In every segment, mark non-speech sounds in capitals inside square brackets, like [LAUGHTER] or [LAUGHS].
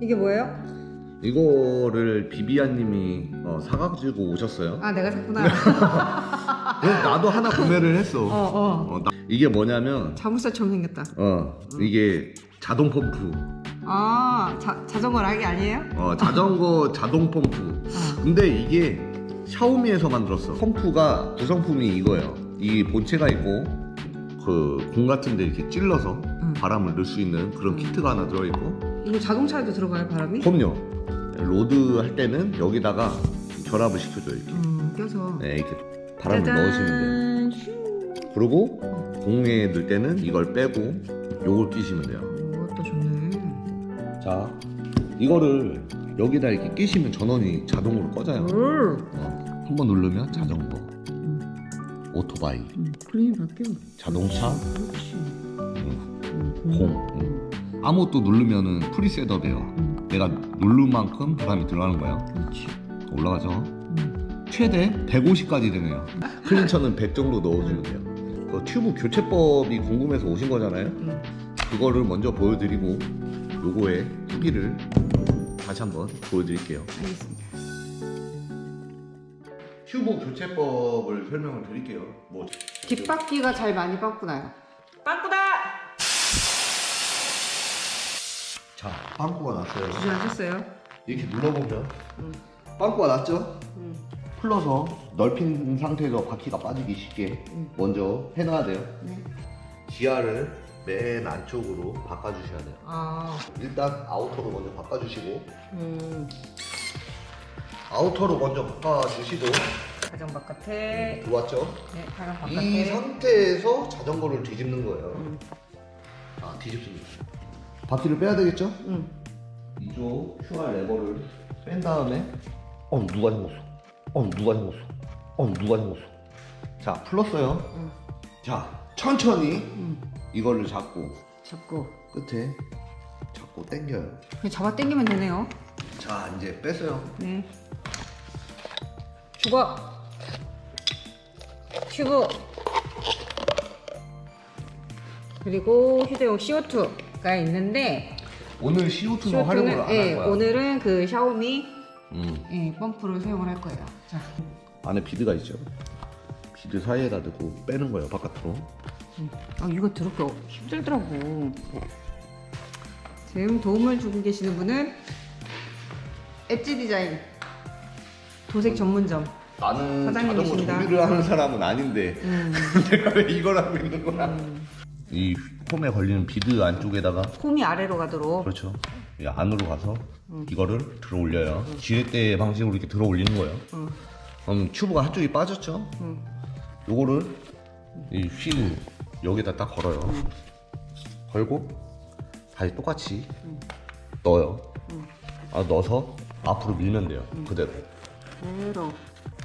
이게 뭐예요? 이거를 비비안님이 어, 사가지고 오셨어요. 아 내가 샀구나. [LAUGHS] 그래서 나도 하나 구매를 했어. 어 어. 어, 나- 이게 뭐냐면 자물쇠처럼 생겼다. 어 이게 자동 펌프. 아 자, 자전거 락이 아니에요? 어 자전거 [LAUGHS] 자동 펌프. 어. 근데 이게 샤오미에서 만들었어. 펌프가 구성품이 이거예요. 이 본체가 있고 그 공 같은데 이렇게 찔러서 응. 바람을 넣을 수 있는 그런 음. 키트가 하나 들어있고 이거 자동차에도 들어가요 바람이? 그럼요. 로드 할 때는 여기다가 결합을 시켜줘요. 이렇게. 음 껴서. 네, 이렇게 바람을 넣으시면 돼요. 그리고 공에 넣을 때는 이걸 빼고 요걸 끼시면 돼요. 오 또 좋네. 자, 이거를 여기다 이렇게 끼시면 전원이 자동으로 꺼져요. 음. 어, 한번 누르면 자전거, 음. 오토바이, 음. 그림이 바뀌어. 자동차, 그렇지. 음, 음. 공. 음. 아무것도 누르면은 프리셋업이에요. 음. 내가 누른 만큼 바람이 들어가는 거예요. 그렇지. 올라가죠. 음. 최대 150까지 되네요. 클린처는 100 정도 넣어주면 돼요. 그 튜브 교체법이 궁금해서 오신 거잖아요. 음. 그거를 먼저 보여드리고 요거의 후기를 다시 한번 보여드릴게요. 알겠습니다. 튜브 교체법을 설명을 드릴게요. 뭐 뒷바퀴가 잘 많이 빵꾸나요. 빵꾸다. 자, 빵꾸가 났어요. 주저하셨어요? 이렇게 눌러보면 음. 빵꾸가 났죠? 음. 풀러서 넓힌 상태에서 바퀴가 빠지기 쉽게 음. 먼저 해놔야 돼요. 네. 지하를 맨 안쪽으로 바꿔주셔야 돼요. 아. 일단 아우터로 먼저 바꿔주시고 음. 아우터로 먼저 바꿔주시고 가정 바깥에. 들어왔죠? 네. 가정 이 바깥에. 상태에서 자전거를 뒤집는 거예요. 음. 아 뒤집습니다. 바퀴를 빼야 되겠죠? 음. 이쪽 QR 레버를 뺀 다음에 어 누가 잠궜어? 어 누가 잠궜어? 어 누가 잠궜어? 자 풀었어요. 음. 자 천천히 음. 이거를 잡고 잡고. 끝에 잡고 당겨요. 그냥 잡아 당기면 되네요. 자 이제 뺐어요. 네. 죽어. 튜브. 그리고 휴대용 CO2 가 있는데 오늘 CO2는 활용을 CO2는 안할 예, 거야. 오늘은 그 샤오미 음. 예, 펌프를 사용을 할 거예요. 자, 안에 비드가 있죠. 비드 사이에다 넣고 빼는 거예요 바깥으로. 음. 아 이거 들었기 힘들더라고. 지금 도움을 주고 계시는 분은 엣지 디자인 도색 전문점. 나는 사장님이십니다. 자전거 조리를 하는 사람은 아닌데 음, [LAUGHS] 내가 왜 이걸 하고 있는 거야? 음. 이 홈에 걸리는 비드 안쪽에다가 홈이 아래로 가도록. 그렇죠. 이 안으로 가서 음. 이거를 들어 올려요. 지렛대 방식으로 이렇게 들어 올리는 거예요. 음, 그럼 튜브가 한쪽이 빠졌죠? 음. 요거를 이휠 여기다 딱 걸어요. 걸고 다시 똑같이 음. 넣어요. 음. 아 넣어서 앞으로 밀면 돼요. 그대로. 그대로.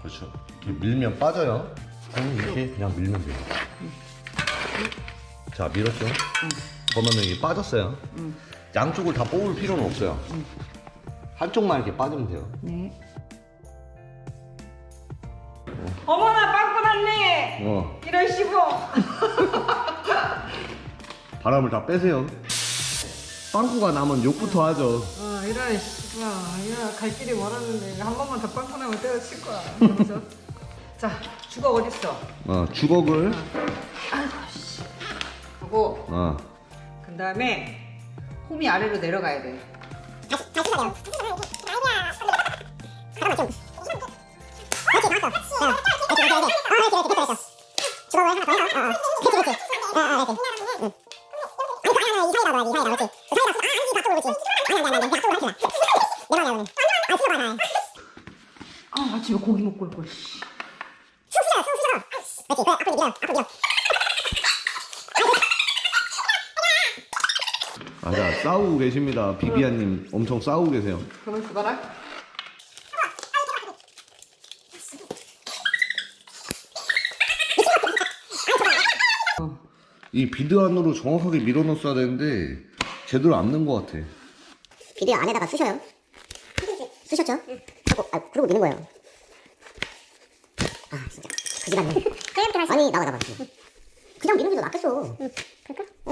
그렇죠. 이렇게 밀면 빠져요. 그럼 이렇게 그냥 밀면 돼요. 자 밀었죠? 그러면 이게 빠졌어요. 음. 양쪽을 다 뽑을 필요는 없어요. 음. 한쪽만 이렇게 빠지면 돼요. 네. 어머나 빵꾸 났네. 어, 이런 식으로. [LAUGHS] 바람을 다 빼세요. 빵꾸가 나면 욕부터 하죠. 어, 이런 씨발, 이런 갈 길이 멀었는데 한 번만 더 빵꾸 나면 때려칠 거야. [LAUGHS] 그래서 자, 주걱 어딨어? 어, 주걱을 하고 어, 그 다음에 홈이 아래로 내려가야 돼. 아, 아침에 고기 먹고 올 걸. 씨. 맞 아 싸우고 계십니다. 비비안님 엄청 싸우고 계세요. 그러면. 어, 이 비드 안으로 정확하게 밀어넣었어야 되는데 제대로 안 넣은 것 같아. 비디오 안에다가 쑤셔요. 쑤셨죠? 하고, 아, 그러고 미는 거예요. 아, 진짜. 그지 같네. 아니, 나와, 나와. 그냥 미는 게 더 낫겠어. 그럴까?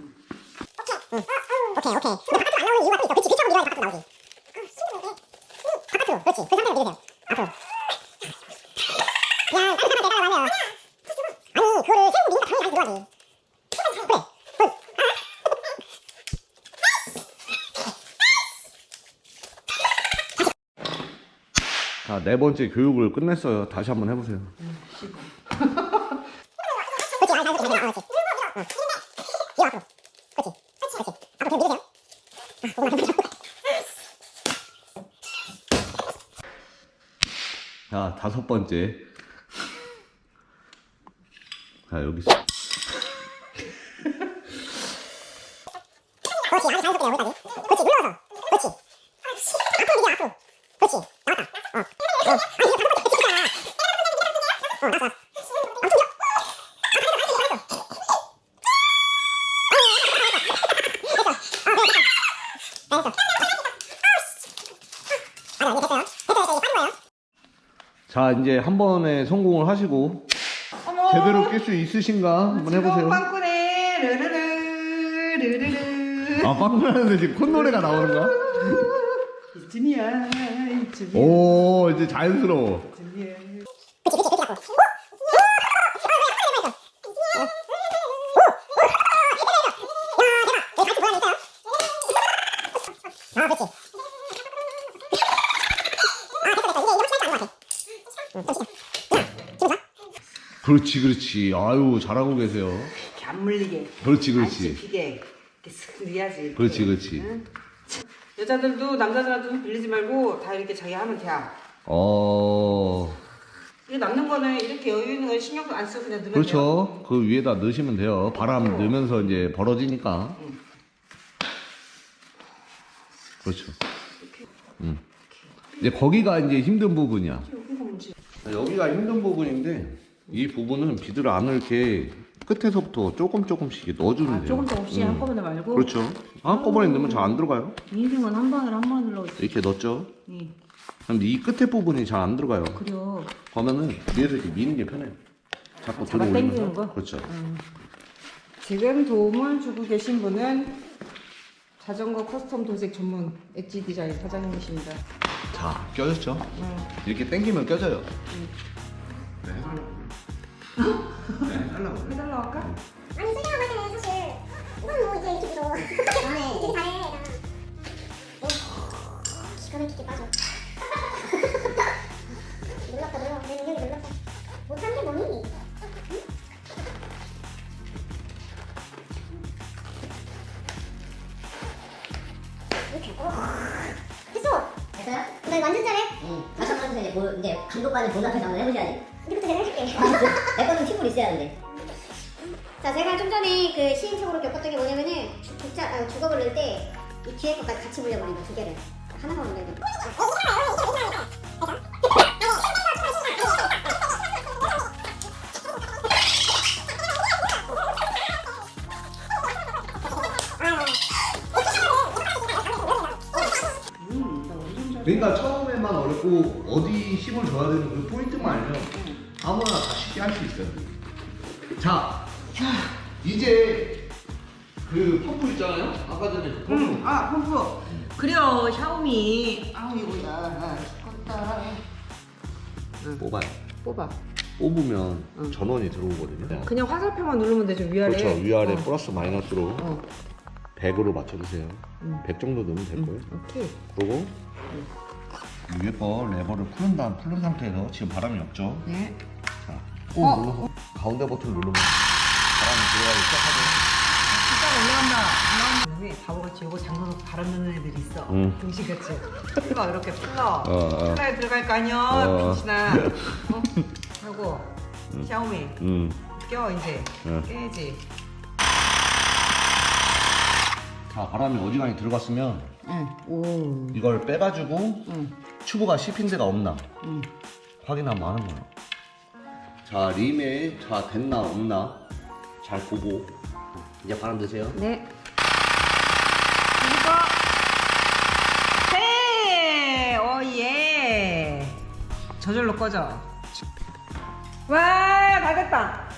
오케이 오케이. 근데 바깥으로 안 나오는 이유가 또 있어 그치 그처럼 밀어야 바깥으로 나오지. 바깥으로. 그렇지. 그 상태로 밀으세요. 앞으로. 그냥 다른 사람 내가 말면. 아니 그거를 세우고 미니까 당연히 다시 들어가지. 그래 자, 네 번째 교육을 끝냈어요. 다시 한번 해보세요. 그렇지 아니 다시 그냥 어 그렇지 응 밀어 앞으로 그렇지 그렇지 그렇지 앞으로 그냥 밀으세요 자, 다섯 번째. 자, 여기. 여기까지 그렇지 눌러서 그렇지 앞으로 밀어 앞으로 그렇지 나왔다 어 어. 아니 이거 다섯 번째 그치 그잖아 어 나왔어 나왔어 엄청 밀어 자, 이제 한 번에 성공을 하시고 어머. 제대로 낄 수 있으신가 한번 해보세요. 빵꾸네. 르르르 르르르. 아, 빵꾸나는데 지금 콧노래가 나오는 거야? 이쯤이야. 이쯤이야. 오, 이제 자연스러워. 이쯤이야. 그치 그치 그치 갖고 아 그렇지, 그렇지. 아유, 잘하고 계세요. 이렇게 안 물리게. 그렇지, 안 그렇지. 씹히게. 이렇게 슥 넣어야지. 이렇게. 그렇지, 그렇지. 응? 여자들도 남자들한테 빌리지 말고 다 이렇게 자기 하면 돼. 어, 이게 남는 거는 이렇게 여유 있는 거 신경도 안 쓰고 그냥 넣으면 돼요. 그렇죠. 그 위에다 넣으시면 돼요. 바람 넣으면서 이제 벌어지니까. 그렇죠. 음. 이제 거기가 이제 힘든 부분이야. 여기가 힘든 부분인데 이 부분은 비들 안을 이렇게 끝에서부터 조금 조금씩 넣어주면 아, 돼요. 조금 조금씩 음. 한꺼번에 말고 그렇죠. 한꺼번에 넣으면 잘 안 들어가요. 인생은 한 방에 한 번에 넣어 이렇게 넣었죠. 예. 근데 이 끝에 부분이 잘 안 들어가요. 그래요 그러면은 위에서 이렇게 미는 게 편해요. 자꾸 들어 올리면서. 거? 그렇죠. 지금 도움을 주고 계신 분은 자전거 커스텀 도색 전문 엣지 디자인 사장님이십니다. 자, 껴졌죠? 응. 이렇게 당기면 껴져요. 네. 네, 하려고. 해달라고 할까? 아니 솔직히 말하면 사실 이건 뭐 이제 이렇게 들어 잘해 되게 잘해 어, 기가 막히게 빠져 감독관의 돈 앞에서 한번 해보셔야지. 이제부터 내가 해줄게 내 거는 팀으로 있어야 하는데. 자, 제가 좀 전에 그 시행착오로 겪었던 게 뭐냐면은 주, 국자, 아, 주걱을 넣을 때이 뒤에 것까지 같이 물려버린 거두 개를 하나만 올려야 돼. 그러니까 처음 에만 어렵고 어디 힘을 줘야 되는 그 포인트만 알면 아무나 다 쉽게 할 수 있어요. 자, 이제 그 펌프 있잖아요. 아까 전에 그 펌프. 응. 아 펌프. 그래요 샤오미. 아우 이거야. 죽겠다. 뽑아요. 뽑아. 뽑으면 응. 전원이 들어오거든요. 그냥 화살표만 누르면 되죠 위아래. 그렇죠. 위아래 어. 플러스 마이너스로 어. 100으로 맞춰주세요. 응. 100 정도 넣으면 될 거예요. 오케이. 그리고 위에 거 레버를 푸른 다음 푸른 상태에서 지금 바람이 없죠. 네. 자, 꾹 어. 눌러서 가운데 버튼 누르면 바람이 들어가기 시작하죠. 진짜 올라간다. 올라간다. 바보같이 이거 잠궈서 바람 넣는 애들이 있어. 응. 병신같이. 풀러 이렇게 풀러. 어, 어. 풀러에 들어갈 거 아니야. 어. 병신아. 어? [LAUGHS] 하고 샤오미 음. 껴 이제. 응. 깨야지. 자 바람이 어지간히 들어갔으면 응. 오. 이걸 빼가지고 응. 튜브가 씹힌 데가 없나 응. 확인하면 하는 거야. 자 림에 자 됐나 없나 잘 보고 이제 바람 드세요. 네. 이거. 해! 오, 예. 저절로 꺼져. 와, 다 됐다.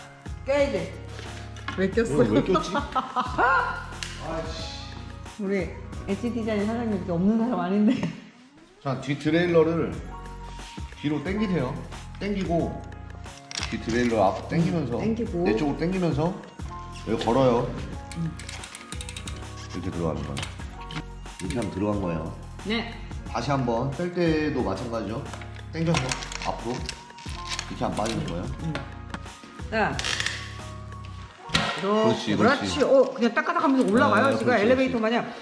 껴야지. 왜 꼈어? 왜 꼈지? [LAUGHS] 우리 엣지 디자인 사장님 없는 사람 아닌데. 자뒤 트레일러를 뒤로 당기세요. 당기고 뒤 트레일러 앞 당기면서 당기고. 내 쪽으로 당기면서 여기 걸어요. 이렇게 들어가는 거야. 이렇게 하면 들어간 거예요. 네. 다시 한번 뺄 때도 마찬가지죠. 당겨서 앞으로 이렇게 안 빠지는 거예요. 자. 그렇지. 그렇지. 그렇지. 어, 그냥 딱까딱하면서 올라가요. 아, 지금 그렇지, 엘리베이터. 마냥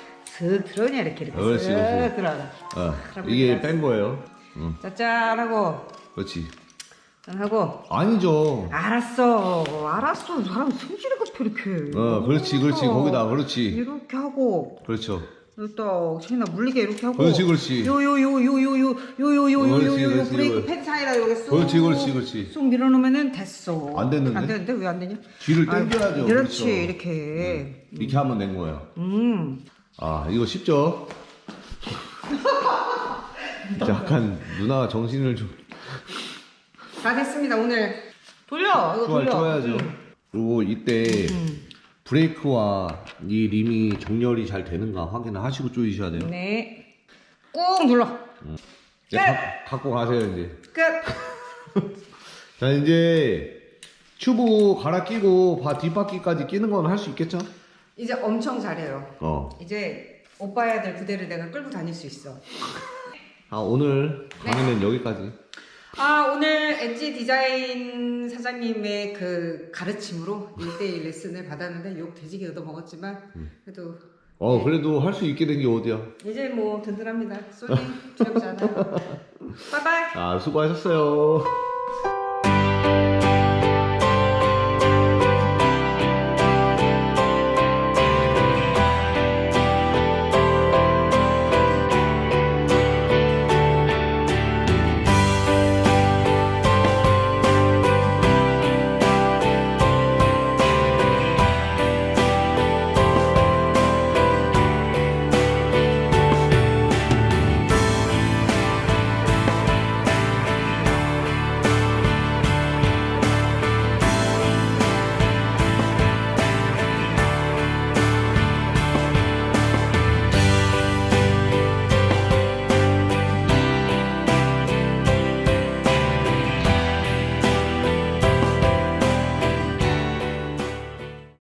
슥 들어오냐 이렇게 이렇게 그렇지, 슥 그렇지. 들어가. 어, 이게. 뺀 거예요. 응, 짜짠하고 그렇지. 짠하고 아니죠. 알았어 알았어 사람 성질이 급해 이렇게 어, 그렇지, 그렇지. 거기다, 그렇지. 이렇게 하고 그렇죠. 또 신나 물리게 이렇게 하고 그렇지, 그렇지. 요요요요요요요요요요요 그렇지, 그렇지, 브레이크 그렇지. 펜 사이다 여기 쏙 그렇지, 그렇지, 그렇지. 쏙 밀어놓으면은 됐어 안 됐는데? 안 되는데 왜 안 되냐 뒤를 당겨야죠. 그렇지 그렇죠. 이렇게 이렇게 하면 된 거예요. 음 아, 이거 쉽죠? [LAUGHS] 약간 누나가 정신을 좀 다 됐습니다 오늘 돌려 이거 좋아, 돌려 좋아야죠. 음. 그리고 이때 음. 브레이크와 이 림이 정렬이 잘 되는가 확인을 하시고 조이셔야 돼요. 네. 꾹 눌러. 이제 가- 갖고 가세요 이제. 끝. [LAUGHS] 자 이제 튜브 갈아 끼고 바 뒷바퀴까지 끼는 건 할 수 있겠죠? 이제 엄청 잘해요. 어. 이제 오빠 애들 부대를 내가 끌고 다닐 수 있어. 아 오늘 네. 강의는 여기까지. 아 오늘 엣지 디자인 사장님의 그 가르침으로 1대1 레슨을 받았는데 욕 돼지게 얻어 먹었지만 그래도 어 네. 그래도 할 수 있게 된 게 어디야? 이제 뭐 든든합니다. 쏘니 두렵지 않아요. 바이바이. 아 수고하셨어요.